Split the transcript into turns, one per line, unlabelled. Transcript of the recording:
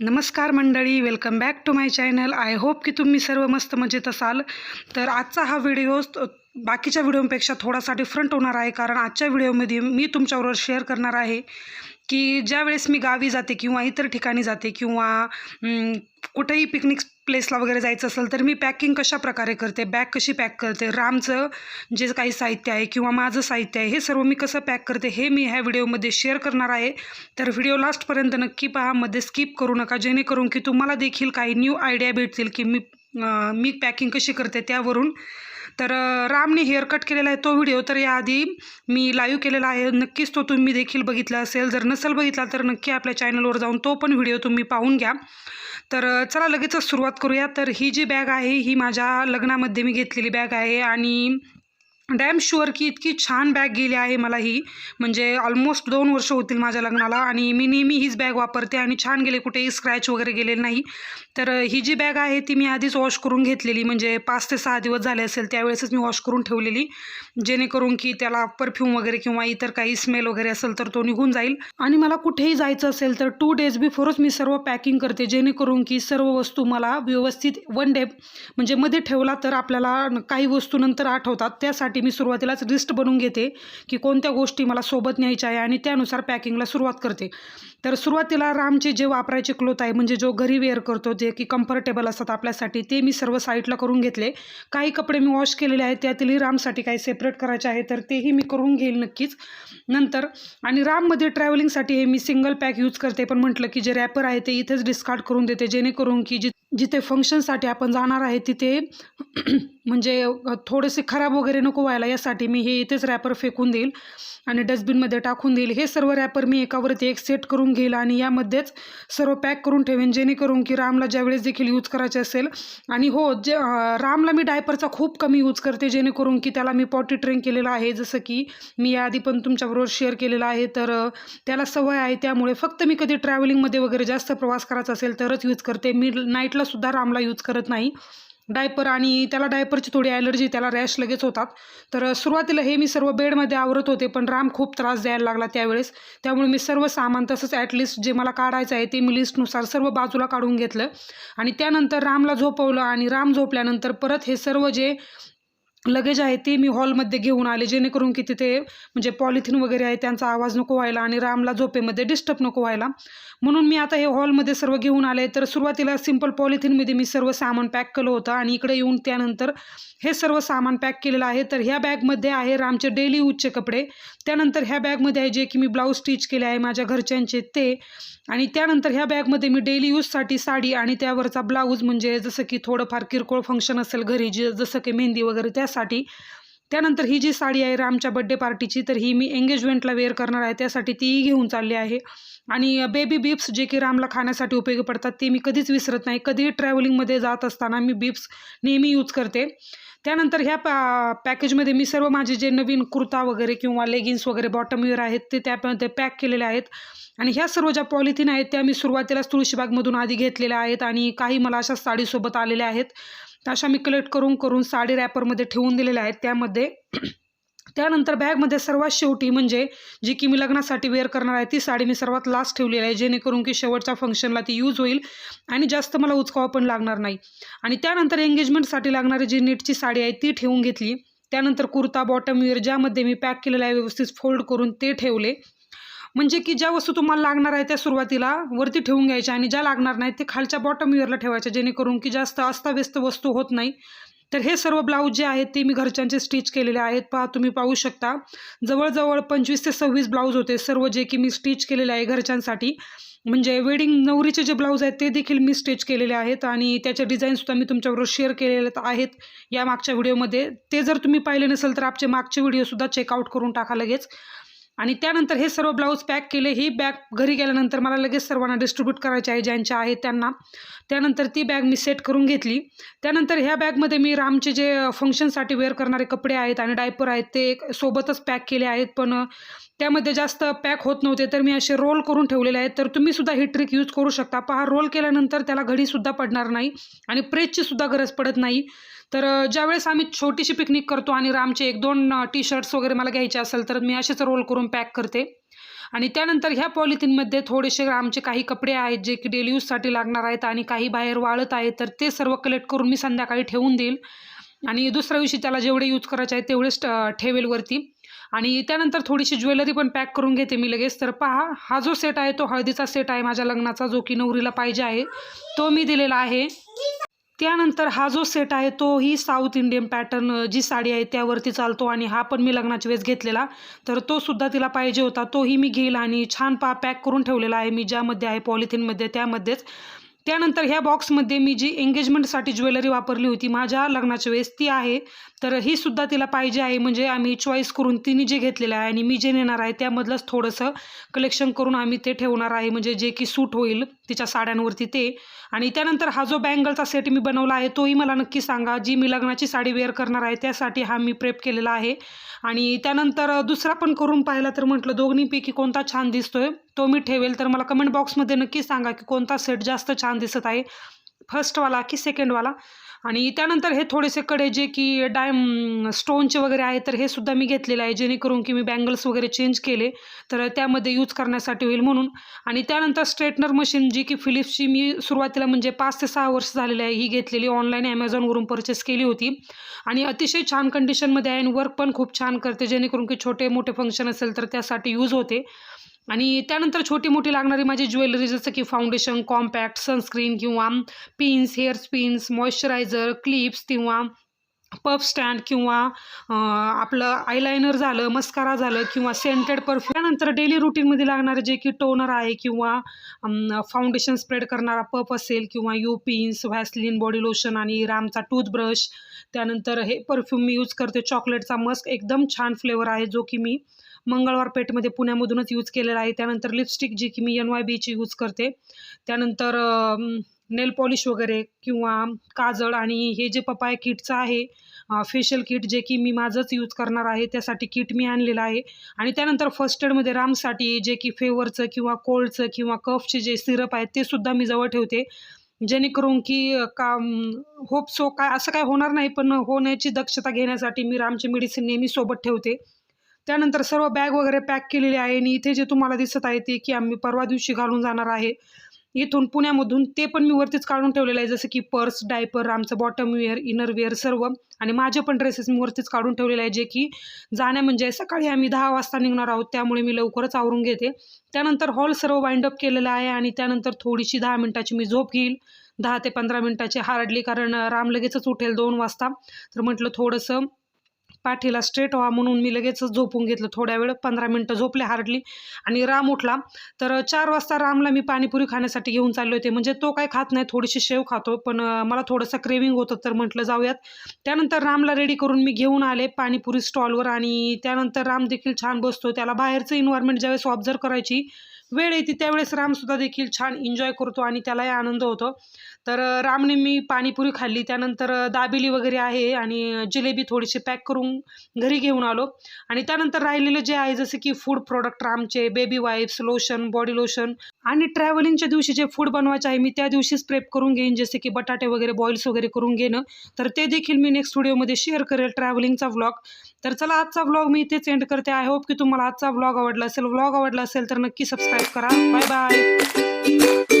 नमस्कार मंडळी welcome back to my channel I hope की तुम्ही सर्व मस्त मजेत असाल. तर आजचा हा व्हिडिओ बाकीच्या व्हिडिओपेक्षा थोडासा डिफरंट होणार आहे कारण आजच्या व्हिडिओमध्ये मी तुमच्याबरोबर शेअर करणार आहे की ज्यावेळेस मी गावी जाते किंवा इतर ठिकाणी जाते किंवा कुठेही पिकनिक प्लेसला वगैरे जायचं असेल तर मी पॅकिंग कशा प्रकारे करते बॅग कशी पॅक करते रामचं जे काही साहित्य आहे किंवा माझं साहित्य आहे हे सर्व मी कसं पॅक करते हे मी ह्या व्हिडिओमध्ये शेअर करणार आहे. तर व्हिडिओ लास्टपर्यंत नक्की पहा मध्ये स्किप करू नका जेणेकरून की तुम्हाला देखील काही न्यू आयडिया भेटतील की मी मी पॅकिंग कशी करते त्यावरून. तर रामने हेअर कट केलेला आहे तो व्हिडिओ तर याआधी मी लाईव्ह केलेला आहे. नक्कीच तो तुम्ही देखील बघितला असेल. जर नसेल बघितला तर नक्की आपल्या चॅनलवर जाऊन तो पण व्हिडिओ तुम्ही पाहून घ्या. तर चला लगेचच सुरुवात करूया. तर ही जी बॅग आहे ही माझ्या लग्नामध्ये मी घेतलेली बॅग आहे. आणि डॅम शुअर की इतकी छान बॅग गेली आहे मला ही. म्हणजे ऑलमोस्ट दोन वर्ष होतील माझ्या लग्नाला आणि मी नेहमी हीच बॅग वापरते आणि छान गेले कुठेही स्क्रॅच वगैरे गेलेले नाही. तर ही जी बॅग आहे ती मी आधीच वॉश करून घेतलेली. म्हणजे पाच ते सहा दिवस झाले असेल त्यावेळेसच मी वॉश करून ठेवलेली. जेणेकरून की त्याला परफ्यूम वगैरे किंवा इतर काही स्मेल वगैरे असेल तर तो निघून जाईल. आणि मला कुठेही जायचं असेल तर टू डेज बिफोरच मी सर्व पॅकिंग करते. जेणेकरून की सर्व वस्तू मला व्यवस्थित वन डे म्हणजे मध्ये ठेवला तर आपल्याला काही वस्तू नंतर आठवतात. त्यासाठी मी सुरुवातीलाच लिस्ट बनवून घेते की कोणत्या गोष्टी मला सोबत न्यायच्या आहे आणि त्यानुसार पॅकिंगला सुरुवात करते. तर सुरुवातीला रामचे जे वापरायचे क्लोथ आहे म्हणजे जो घरी वेअर करतो जे की कम्फर्टेबल असतात आपल्यासाठी ते मी सर्व साईडला करून घेतले. काही कपडे मी वॉश केलेले आहेत त्यातीलही रामसाठी काही सेपरेट करायचे आहे तर तेही मी करून घेईल नक्कीच. नंतर आणि राममध्ये ट्रॅव्हलिंगसाठी हे मी सिंगल पॅक यूज करते पण म्हटलं की जे रॅपर आहे ते इथेच डिस्कार्ड करून देते जेणेकरून की जि जिथे फंक्शनसाठी आपण जाणार आहे तिथे म्हणजे थोडेसे खराब वगैरे नको व्हायला यासाठी मी हे इथेच रॅपर फेकून देईल आणि डस्टबिनमध्ये टाकून देईल. हे सर्व रॅपर मी एकावरती एक सेट करून घेईल आणि यामध्येच सर्व पॅक करून ठेवेन जेणेकरून की रामला ज्यावेळेस देखील यूज करायचे असेल. आणि हो जे रामला मी डायपरचा खूप कमी यूज करते जेणेकरून की त्याला मी पॉटी ट्रेन केलेलं आहे. जसं की मी याआधी पण तुमच्याबरोबर शेअर केलेलं आहे तर त्याला सवय आहे. त्यामुळे फक्त मी कधी ट्रॅव्हलिंगमध्ये वगैरे जास्त प्रवास करायचा असेल तरच यूज करते. मी नाईटला सुद्धा रामला यूज करत नाही. डायपर आणि त्याला डायपरची थोडी ॲलर्जी त्याला रॅश लगेच होतात. तर सुरुवातीला हे मी सर्व बेडमध्ये आवरत होते पण राम खूप त्रास द्यायला लागला त्यावेळेस. त्यामुळे मी सर्व सामान तसंच ॲटलिस्ट जे मला काढायचं आहे ते मी लिस्टनुसार सर्व बाजूला काढून घेतलं. आणि त्यानंतर रामला झोपवलं आणि राम झोपल्यानंतर परत हे सर्व जे लगेज आहे ते मी हॉलमध्ये घेऊन आले जेणेकरून की तिथे म्हणजे पॉलिथिन वगैरे आहे त्यांचा आवाज नको व्हायला आणि रामला झोपेमध्ये डिस्टर्ब नको व्हायला. म्हणून मी आता हे हॉलमध्ये सर्व घेऊन आले. तर सुरुवातीला सिंपल पॉलिथिनमध्ये मी सर्व सामान पॅक केलं होतं आणि इकडे येऊन त्यानंतर हे सर्व सामान पॅक केलेलं आहे. तर ह्या बॅगमध्ये आहे रामचे डेली यूजचे कपडे. त्यानंतर ह्या बॅगमध्ये आहे जे की मी ब्लाऊज स्टिच केले आहे माझ्या घरच्यांचे ते. आणि त्यानंतर ह्या बॅगमध्ये मी डेली यूजसाठी साडी आणि त्यावरचा ब्लाऊज म्हणजे जसं की थोडंफार किरकोळ फंक्शन असेल घरी जे जसं की मेहंदी वगैरे त्यासाठी त्यानंतर ही जी साडी आहे रामच्या बड्डे पार्टीची तर ही मी एंगेजमेंटला वेअर करणार आहे. त्यासाठी तीही घेऊन चालली आहे. आणि बेबी बिप्स जे की रामला खाण्यासाठी उपयोगी पडतात ते मी कधीच विसरत नाही. कधीही ट्रॅव्हलिंगमध्ये जात असताना मी बिप्स नेहमी यूज करते. त्यानंतर ह्या पॅ पॅकेजमध्ये मी सर्व माझे जे नवीन कुर्ता वगैरे किंवा लेगिन्स वगैरे बॉटमवेअर आहेत ते त्यामध्ये पॅक केलेले आहेत. आणि ह्या सर्व ज्या पॉलिथिन आहेत त्या मी सुरुवातीलाच तुळशीबागमधून आधी घेतलेल्या आहेत. आणि काही मला अशा साडीसोबत आलेल्या आहेत. अशा मी कलेक्ट करून करून साडी रॅपरमध्ये ठेवून दिलेल्या आहेत. त्यामध्ये त्यानंतर बॅगमध्ये सर्वात शेवटी म्हणजे जी की मी लग्नासाठी वेअर करणार आहे ती साडी मी सर्वात लास्ट ठेवलेली आहे जेणेकरून की शेवटच्या फंक्शनला ती यूज होईल आणि जास्त मला उचकावा पण लागणार नाही. आणि त्यानंतर एंगेजमेंटसाठी लागणारी जी नीटची साडी आहे ती ठेवून घेतली. त्यानंतर कुर्ता बॉटम वेअर ज्यामध्ये मी पॅक केलेलं आहे व्यवस्थित फोल्ड करून ते ठेवले. म्हणजे की ज्या वस्तू तुम्हाला लागणार आहे त्या सुरुवातीला वरती ठेवून घ्यायच्या आणि ज्या लागणार नाहीत ते खालच्या बॉटम इयरला ठेवायच्या जेणेकरून की जास्त अस्ताव्यस्त वस्तू होत नाही. तर हे सर्व ब्लाऊज जे आहेत ते मी घरच्यांचे स्टिच केलेले आहेत. पहा तुम्ही पाहू शकता. जवळजवळ पंचवीस ते सव्वीस ब्लाऊज होते सर्व जे की मी स्टिच केलेले आहे घरच्यांसाठी. म्हणजे वेडिंग नवरीचे जे ब्लाऊज आहेत ते देखील मी स्टिच केलेले आहेत आणि त्याचे डिझाईनसुद्धा मी तुमच्याबरोबर शेअर केलेले आहेत या मागच्या व्हिडिओमध्ये ते जर तुम्ही पाहिले नसेल तर आपचे मागचे व्हिडिओसुद्धा चेकआउट करून टाका लगेच. आणि त्यानंतर हे सर्व ब्लाऊज पॅक केले. ही बॅग घरी गेल्यानंतर मला लगेच सर्वांना डिस्ट्रीब्यूट करायची आहे ज्यांच्या आहेत त्यांना. त्यानंतर ती बॅग मी सेट करून घेतली. त्यानंतर ह्या बॅगमध्ये मी रामचे जे फंक्शनसाठी वेअर करणारे कपडे आहेत आणि डायपर आहेत ते एक सोबतच पॅक केले आहेत. पण त्यामध्ये जास्त पॅक होत नव्हते तर मी असे रोल करून ठेवलेले आहेत. तर तुम्ही सुद्धा ही ट्रिक यूज करू शकता. पहा रोल केल्यानंतर त्याला घडीसुद्धा पडणार नाही आणि प्रेसची सुद्धा गरज पडत नाही. तर ज्यावेळेस आम्ही छोटीशी पिकनिक करतो आणि रामचे एक दोन टी शर्ट्स वगैरे मला घ्यायचे असेल तर मी असेच रोल करून पॅक करते. आणि त्यानंतर ह्या पॉलिथिनमध्ये थोडेसे आमचे काही कपडे आहेत जे की डेली यूजसाठी लागणार आहेत आणि काही बाहेर वाळत आहेत तर ते सर्व कलेक्ट करून मी संध्याकाळी ठेवून देईल. आणि दुसऱ्या दिवशी त्याला जेवढे यूज करायचे आहेत तेवढेच ठेवेल वरती. आणि त्यानंतर थोडीशी ज्वेलरी पण पॅक करून घेते मी लगेच. तर पहा हा जो सेट आहे तो हळदीचा सेट आहे माझ्या लग्नाचा जो की नवरीला पाहिजे आहे तो मी दिलेला आहे. त्यानंतर हा जो सेट आहे तो ही साऊथ इंडियन पॅटर्न जी साडी आहे त्यावरती चालतो आणि हा पण मी लग्नाच्या वेळेस घेतलेला. तर तो सुद्धा तिला पाहिजे होता तोही मी घेईल आणि छान पा पॅक करून ठेवलेला आहे मी ज्यामध्ये आहे पॉलिथिनमध्ये त्यामध्येच. त्यानंतर ह्या बॉक्समध्ये मी जी एंगेजमेंटसाठी ज्वेलरी वापरली होती माझ्या लग्नाच्या वेळेस ती आहे. तर ही सुद्धा तिला पाहिजे आहे. म्हणजे आम्ही चॉईस करून तिने जे घेतलेलं आहे आणि मी जे नेणार आहे त्यामधलंच थोडंसं कलेक्शन करून आम्ही ते ठेवणार आहे. म्हणजे जे की सूट होईल तिच्या साड्यांवरती ते. आणि त्यानंतर हा जो बँगलचा सेट मी बनवला आहे तोही मला नक्की सांगा. जी मी लग्नाची साडी वेअर करणार आहे त्यासाठी हा मी प्रेप केलेला आहे. आणि त्यानंतर दुसरा पण करून पाहिला तर म्हटलं दोन्हीपैकी कोणता छान दिसतोय तो मी ठेवेल. तर मला कमेंट बॉक्समध्ये नक्की सांगा की कोणता सेट जास्त छान दिसत आहे. फर्स्टवाला की सेकंडवाला आणि त्यानंतर हे थोडेसे कडे जे की डायम स्टोनचे वगैरे आहे तर हे सुद्धा मी घेतलेले आहे जेणेकरून की मी बँगल्स वगैरे चेंज केले तर त्यामध्ये यूज करण्यासाठी होईल म्हणून. आणि त्यानंतर स्ट्रेटनर मशीन जी की फिलिप्सची मी सुरुवातीला म्हणजे पाच ते सहा वर्ष झालेली आहे ही घेतलेली ऑनलाईन ॲमेझॉनवरून परचेस केली होती. आणि अतिशय छान कंडिशनमध्ये आहे आणि वर्क पण खूप छान करते जेणेकरून की छोटे मोठे फंक्शन असेल तर त्यासाठी यूज होते. आणि त्यानंतर छोटी मोठी लागणारी माझी ज्वेलरी जसं की फाउंडेशन कॉम्पॅक्ट सनस्क्रीन किंवा pins hair spins moisturizer clips किंवा पफ स्टँड किंवा आपलं आयलायनर झालं मस्कारा झालं किंवा सेंटेड परफ्यूम त्यानंतर डेली रुटीनमध्ये लागणारे जे की टोनर आहे किंवा फाउंडेशन स्प्रेड करणारा पफ असेल किंवा U pins Vaseline body lotion आणि रामचा टूथब्रश त्यानंतर हे परफ्यूम मी यूज करते. चॉकलेटचा मस्क एकदम छान फ्लेवर आहे जो की मी मंगळवार पेठमध्ये पुण्यामधूनच यूज केलेला आहे. त्यानंतर लिपस्टिक जी की मी एन वाय बीची यूज करते. त्यानंतर नेल पॉलिश वगैरे किंवा काजळ आणि हे जे पपाय किटचं आहे फेशियल किट जे की मी माझंच यूज करणार आहे त्यासाठी किट मी आणलेलं आहे. आणि त्यानंतर फर्स्ट एडमध्ये रामसाठी जे की फेवरचं किंवा कोल्डचं किंवा कफचे जे सिरप आहेत ते सुद्धा मी जवळ ठेवते. जेणेकरून की का होप सो काय असं काय होणार नाही पण होण्याची दक्षता घेण्यासाठी मी रामचे मेडिसिन नेहमी सोबत ठेवते. त्यानंतर सर्व बॅग वगैरे पॅक केलेली आहे आणि इथे जे तुम्हाला दिसत आहे ते की आम्ही परवा दिवशी घालून जाणार आहे. इथून पुण्यामधून ते पण मी वरतीच काढून ठेवलेलं आहे जसं की पर्स डायपर आमचं बॉटम वेअर इनर वेअर सर्व. आणि माझे पण ड्रेसेस मी वरतीच काढून ठेवलेले आहे जे की जाण्या म्हणजे सकाळी आम्ही दहा वाजता निघणार आहोत त्यामुळे मी लवकरच आवरून घेते. त्यानंतर हॉल सर्व वाइंडअप केलेला आहे आणि त्यानंतर थोडीशी दहा मिनटाची मी झोप घेईल. दहा ते पंधरा मिनटाची हार्डली कारण राम लगेचच उठेल दोन वाजता. तर म्हटलं थोडंसं पाठीला स्ट्रेट व्हा म्हणून मी लगेचच झोपून घेतलं. थोड्या वेळ पंधरा मिनटं झोपले हार्डली आणि राम उठला. तर चार वाजता रामला मी पाणीपुरी खाण्यासाठी घेऊन चालले होते. म्हणजे तो काय खात नाही थोडीशी शेव खातो. पण मला थोडंसं क्रेविंग होतं तर म्हटलं जाऊयात. त्यानंतर रामला रेडी करून मी घेऊन आले पाणीपुरी स्टॉलवर आणि त्यानंतर राम देखील छान बसतो. त्याला बाहेरचं इन्व्हायरमेंट ज्यावेळेस ऑब्झर्व करायची वेळ येते त्यावेळेस रामसुद्धा देखील छान एन्जॉय करतो आणि त्यालाही आनंद होतो. तर रामने मी पाणीपुरी खाल्ली. त्यानंतर दाबेली वगैरे आहे आणि जिलेबी थोडीशी पॅक करून घरी घेऊन आलो. आणि त्यानंतर राहिलेलं जे आहे जसं की food product रामचे baby wipes lotion body lotion आणि ट्रॅव्हलिंगच्या दिवशी जे फूड बनवायचं आहे मी त्या दिवशीच प्रेप करून घेईन. जसे की बटाटे वगैरे बॉईल्स वगैरे करून घेणं. तर ते देखील मी नेक्स्ट व्हिडिओमध्ये शेअर करेल ट्रॅव्हलिंगचा व्लॉग तर चला आजचा व्लॉग मी इथेच एंड करते. आय होप की तुम्हाला आजचा व्लॉग आवडला असेल. व्लॉग आवडला असेल तर नक्की सबस्क्राईब करा. Bye bye